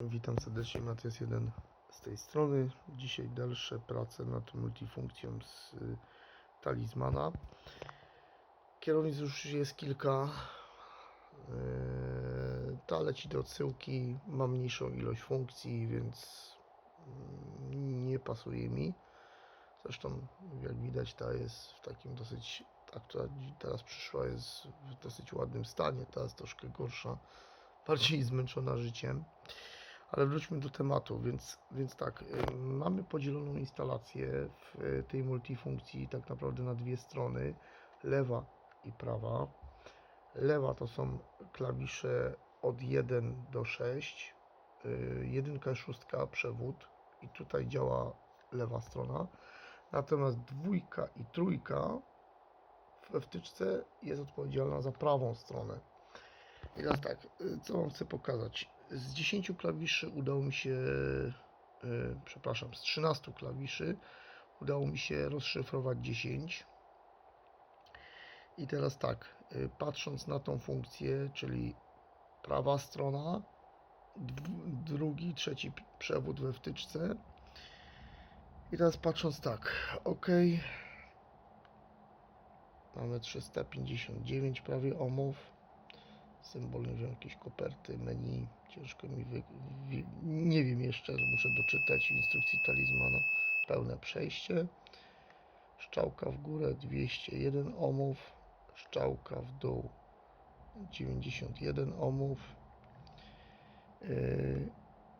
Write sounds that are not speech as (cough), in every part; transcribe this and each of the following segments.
Witam serdecznie, Matias 1 z tej strony. Dzisiaj dalsze prace nad multifunkcją z y, talizmana. Kierownic już jest kilka. Yy, Ta leci do odsyłki, ma mniejszą ilość funkcji, więc mm, nie pasuje mi. Zresztą, jak widać, ta jest w takim dosyć, ta, która teraz przyszła, jest w dosyć ładnym stanie. Ta jest troszkę gorsza, bardziej zmęczona życiem. Ale wróćmy do tematu, więc, więc tak, y, mamy podzieloną instalację w y, tej multifunkcji tak naprawdę na dwie strony, lewa i prawa. Lewa to są klawisze od 1 do 6, y, jedynka, szóstka, przewód i tutaj działa lewa strona. Natomiast dwójka i trójka we wtyczce jest odpowiedzialna za prawą stronę. I teraz tak, co Wam chcę pokazać? Z 10 klawiszy udało mi się, y, przepraszam, z 13 klawiszy udało mi się rozszyfrować 10. I teraz tak, y, patrząc na tą funkcję, czyli prawa strona, drugi, trzeci przewód we wtyczce. I teraz patrząc tak, OK. Mamy 359 prawie ohmów symbol, nie wiem, jakieś koperty, menu, ciężko mi wy... nie wiem jeszcze, muszę doczytać instrukcji talizmana, pełne przejście, szczałka w górę 201 ohmów, szczałka w dół 91 ohmów, yy,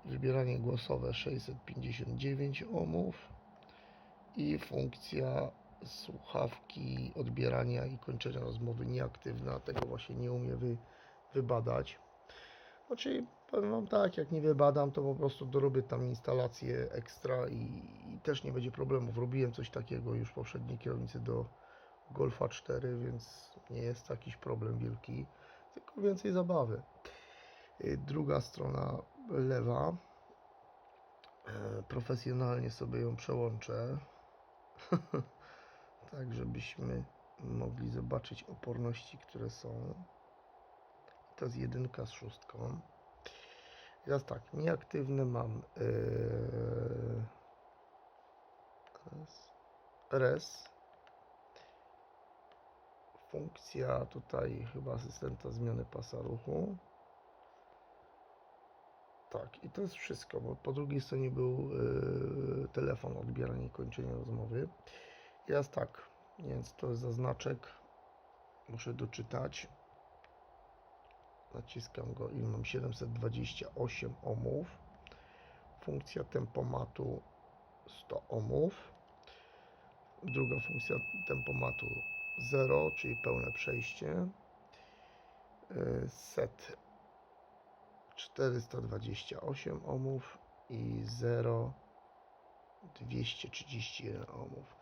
wybieranie głosowe 659 ohmów i funkcja słuchawki odbierania i kończenia rozmowy nieaktywna, tego właśnie nie umie wy, wybadać. No, czyli powiem Wam tak, jak nie wybadam, to po prostu dorobię tam instalację ekstra i, i też nie będzie problemów. Robiłem coś takiego już w poprzedniej kierownicy do Golfa 4, więc nie jest to jakiś problem wielki, tylko więcej zabawy. Y, Druga strona lewa. E, Profesjonalnie sobie ją przełączę. (laughs) tak żebyśmy mogli zobaczyć oporności, które są. To jest jedynka z szóstką. Teraz tak, nieaktywne mam yy, res. Funkcja tutaj chyba asystenta zmiany pasa ruchu. Tak, i to jest wszystko, bo po drugiej stronie był yy, telefon, odbieranie i kończenie rozmowy. Teraz tak, więc to jest zaznaczek. Muszę doczytać. Naciskam go i mam 728 ohmów. Funkcja tempomatu 100 ohmów. Druga funkcja tempomatu 0, czyli pełne przejście. Yy, Set 428 ohmów i 0 231 ohmów.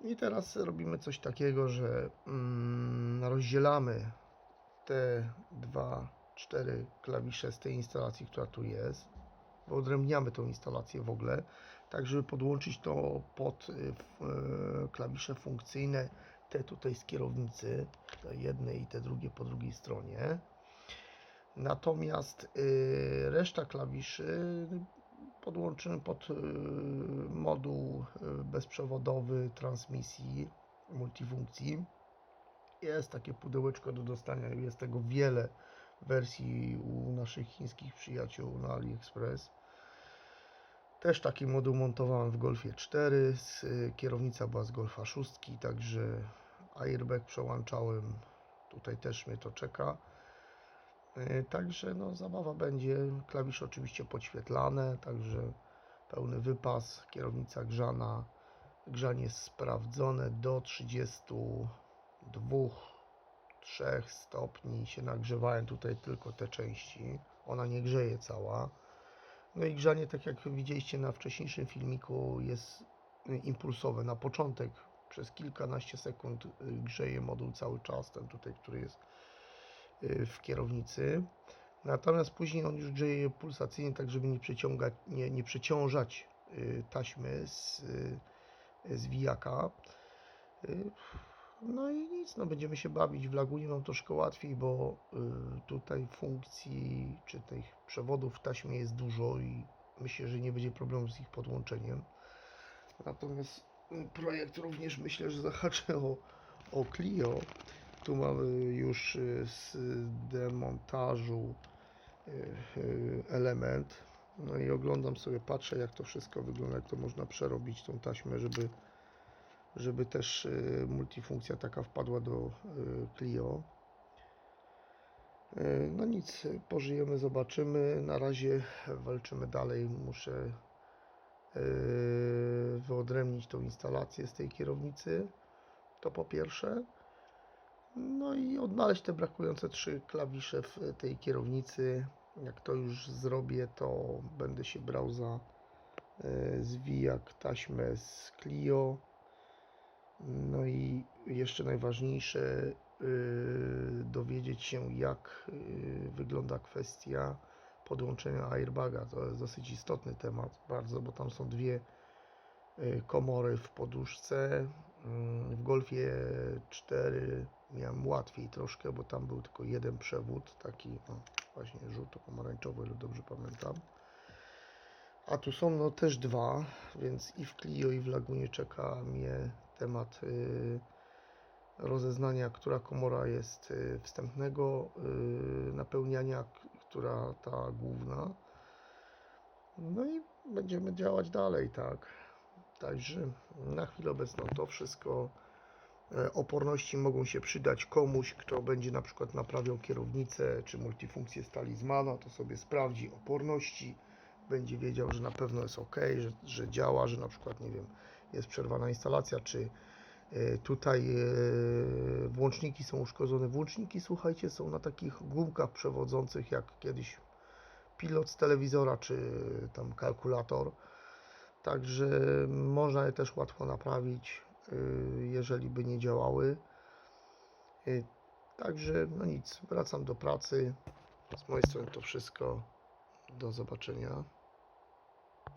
I teraz robimy coś takiego, że mm, rozdzielamy te dwa, cztery klawisze z tej instalacji, która tu jest. Wyodrębniamy tą instalację w ogóle, tak żeby podłączyć to pod y, y, klawisze funkcyjne, te tutaj z kierownicy, te jedne i te drugie po drugiej stronie. Natomiast y, reszta klawiszy podłączymy pod moduł bezprzewodowy transmisji multifunkcji. Jest takie pudełeczko do dostania, jest tego wiele wersji u naszych chińskich przyjaciół na AliExpress. Też taki moduł montowałem w Golfie 4, z, y, kierownica była z Golfa 6, także airbag przełączałem, tutaj też mnie to czeka. Y, Także no, zabawa będzie. Klawisze oczywiście podświetlane, także pełny wypas, kierownica grzana. Grzanie sprawdzone do 32-3 stopni się nagrzewają tutaj tylko te części. Ona nie grzeje cała. No i grzanie, tak jak widzieliście na wcześniejszym filmiku, jest y, impulsowe. Na początek przez kilkanaście sekund y, grzeje moduł cały czas, ten tutaj, który jest y, w kierownicy. Natomiast później on już grzeje pulsacyjnie, tak żeby nie, przeciągać, nie, nie przeciążać taśmy z, z wijaka. No i nic, no będziemy się bawić. W Lagunie mam troszkę łatwiej, bo y, tutaj funkcji czy tych przewodów w taśmie jest dużo i myślę, że nie będzie problemu z ich podłączeniem. Natomiast y, projekt również myślę, że zahaczy o, o Clio. Tu mamy już y, z demontażu element. No i oglądam sobie, patrzę jak to wszystko wygląda, jak to można przerobić tą taśmę, żeby żeby też y, multifunkcja taka wpadła do y, Clio. Y, No nic, pożyjemy, zobaczymy. Na razie walczymy dalej. Muszę wyodrębnić tą instalację z tej kierownicy. To po pierwsze. No i odnaleźć te brakujące trzy klawisze w tej kierownicy. Jak to już zrobię, to będę się brał za zwijak, taśmę z Clio. No i jeszcze najważniejsze, yy, dowiedzieć się, jak yy, wygląda kwestia podłączenia airbaga. To jest dosyć istotny temat, bardzo, bo tam są dwie yy, komory w poduszce. Yy, W Golfie 4 miałem łatwiej troszkę, bo tam był tylko jeden przewód, taki no, właśnie żółto-pomarańczowy, ile dobrze pamiętam. A tu są no też dwa, więc i w Clio i w Lagunie czeka mnie temat y, rozeznania, która komora jest y, wstępnego y, napełniania, która ta główna. No i będziemy działać dalej, tak. Także na chwilę obecną to wszystko. E, Oporności mogą się przydać komuś, kto będzie na przykład naprawiał kierownicę czy multifunkcję z talizmana, to sobie sprawdzi oporności, będzie wiedział, że na pewno jest ok, że, że działa, że na przykład, nie wiem, jest przerwana instalacja, czy e, tutaj e, włączniki są uszkodzone. Włączniki, słuchajcie, są na takich gumkach przewodzących, jak kiedyś pilot z telewizora, czy tam kalkulator. Także można je też łatwo naprawić, y, jeżeli by nie działały. Także no nic, wracam do pracy. Z mojej strony to wszystko. Do zobaczenia.